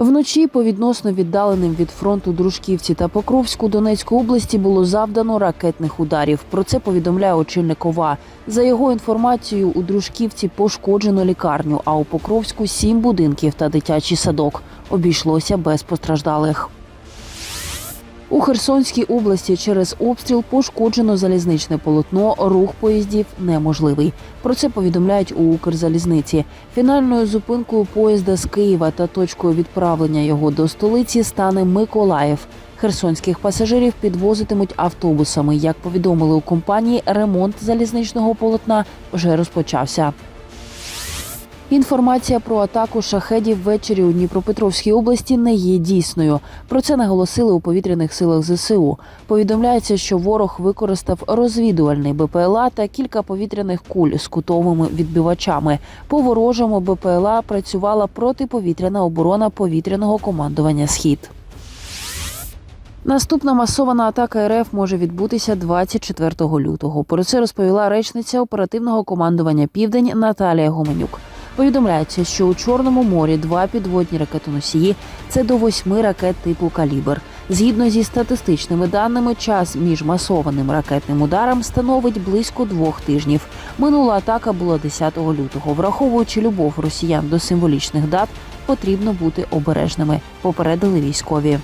Вночі по відносно віддаленим від фронту Дружківці та Покровську Донецької області було завдано ракетних ударів. Про це повідомляє очільник ОВА. За його інформацією, у Дружківці пошкоджено лікарню, а у Покровську сім будинків та дитячий садок. Обійшлося без постраждалих. У Херсонській області через обстріл пошкоджено залізничне полотно. Рух поїздів неможливий. Про це повідомляють у Укрзалізниці. Фінальною зупинкою поїзда з Києва та точкою відправлення його до столиці стане Миколаїв. Херсонських пасажирів підвозитимуть автобусами. Як повідомили у компанії, ремонт залізничного полотна вже розпочався. Інформація про атаку шахедів ввечері у Дніпропетровській області не є дійсною. Про це наголосили у повітряних силах ЗСУ. Повідомляється, що ворог використав розвідувальний БПЛА та кілька повітряних куль з кутовими відбивачами. По ворожому БПЛА працювала протиповітряна оборона повітряного командування Схід. Наступна масована атака РФ може відбутися 24 лютого. Про це розповіла речниця оперативного командування Південь Наталія Гоменюк. Повідомляється, що у Чорному морі два підводні ракетоносії це до восьми ракет типу калібр. Згідно зі статистичними даними, час між масованим ракетним ударом становить близько двох тижнів. Минула атака була 10 лютого. Враховуючи любов росіян до символічних дат, потрібно бути обережними. Попередили військові.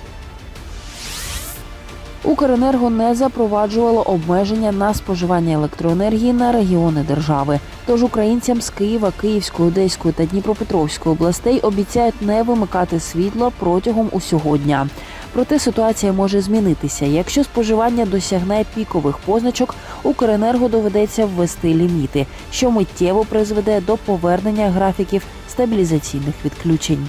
Укренерго не запроваджувало обмеження на споживання електроенергії на регіони держави. Тож українцям з Києва, Київської, Одеської та Дніпропетровської областей обіцяють не вимикати світло протягом усього дня. Проте ситуація може змінитися. Якщо споживання досягне пікових позначок, Укренерго доведеться ввести ліміти, що миттєво призведе до повернення графіків стабілізаційних відключень.